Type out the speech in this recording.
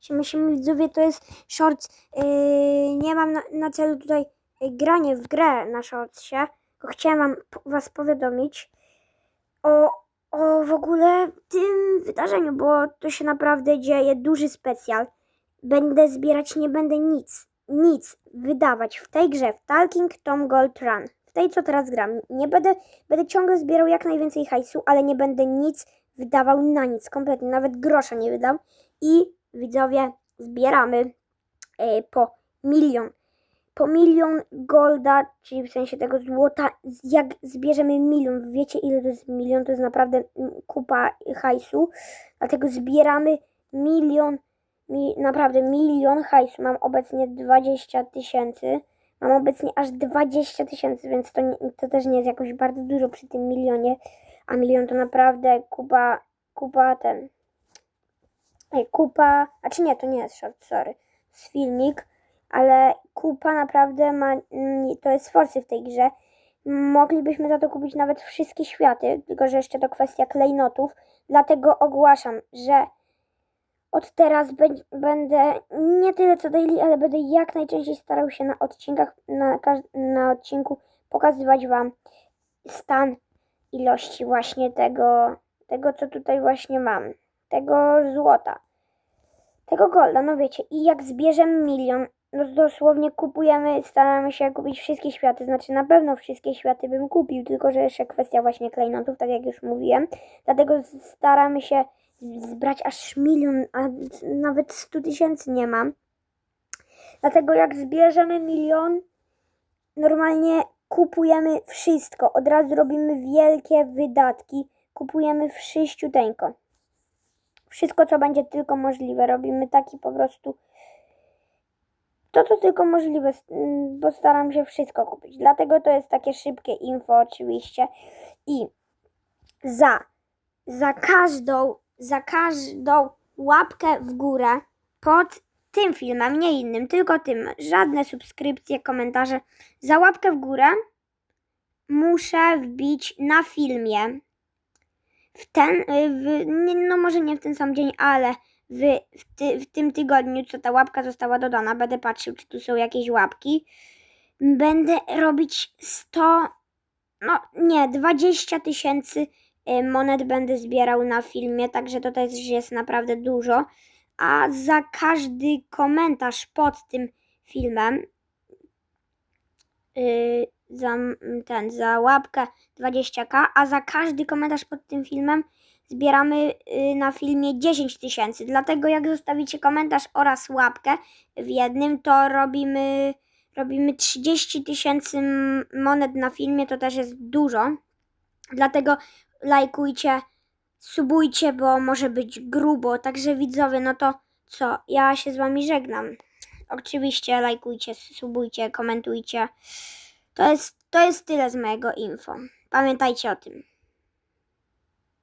Siema, siema widzowie, to jest shorts. Yy, nie mam na, na celu tutaj yy, granie w grę na shortsie, tylko chciałem wam, was powiadomić o, o w ogóle tym wydarzeniu, bo to się naprawdę dzieje, duży specjal. Będę zbierać, nie będę nic, nic wydawać w tej grze, w Talking Tom Gold Run, w tej co teraz gram. Nie będę, będę ciągle zbierał jak najwięcej hajsu, ale nie będę nic wydawał na nic, kompletnie, nawet grosza nie wydam. I widzowie, zbieramy e, po milion. Po milion golda, czyli w sensie tego złota, jak zbierzemy milion, wiecie ile to jest milion, to jest naprawdę mm, kupa hajsu, dlatego zbieramy milion, mi, naprawdę milion hajsu, mam obecnie 20 tysięcy, mam obecnie aż 20 tysięcy, więc to, nie, to też nie jest jakoś bardzo dużo przy tym milionie, a milion to naprawdę kupa, kupa ten, Kupa, a czy nie, to nie jest short, sorry, z filmik, ale kupa naprawdę ma, mm, to jest forsy w tej grze. Moglibyśmy za to kupić nawet wszystkie światy, tylko że jeszcze to kwestia klejnotów, dlatego ogłaszam, że od teraz będę nie tyle co daily, ale będę jak najczęściej starał się na odcinkach, na, na odcinku pokazywać Wam stan ilości właśnie tego, tego co tutaj właśnie mam, tego złota. Tego golda, no wiecie, i jak zbierzemy milion, no dosłownie kupujemy, staramy się kupić wszystkie światy, znaczy na pewno wszystkie światy bym kupił, tylko że jeszcze kwestia właśnie klejnotów, tak jak już mówiłem, dlatego staramy się zbrać aż milion, a nawet 100 tysięcy nie mam, dlatego jak zbierzemy milion, normalnie kupujemy wszystko, od razu robimy wielkie wydatki, kupujemy wszyściuteńko wszystko, co będzie tylko możliwe. Robimy taki po prostu to, co tylko możliwe, mm, bo staram się wszystko kupić. Dlatego to jest takie szybkie info oczywiście. I za, za każdą, za każdą łapkę w górę pod tym filmem, nie innym, tylko tym, żadne subskrypcje, komentarze. Za łapkę w górę muszę wbić na filmie w ten, y, w, no może nie w ten sam dzień, ale w, w, ty, w tym tygodniu, co ta łapka została dodana, będę patrzył, czy tu są jakieś łapki. Będę robić 100, no nie, 20 tysięcy y, monet będę zbierał na filmie, także to też jest naprawdę dużo. A za każdy komentarz pod tym filmem, y, za ten, za łapkę 20k, a za każdy komentarz pod tym filmem zbieramy y, na filmie 10 tysięcy. Dlatego jak zostawicie komentarz oraz łapkę w jednym, to robimy, robimy 30 tysięcy monet na filmie, to też jest dużo. Dlatego lajkujcie, subujcie, bo może być grubo. Także widzowie, no to co? Ja się z wami żegnam. Oczywiście lajkujcie, subujcie, komentujcie. To jest, to jest tyle z mojego info. Pamiętajcie o tym.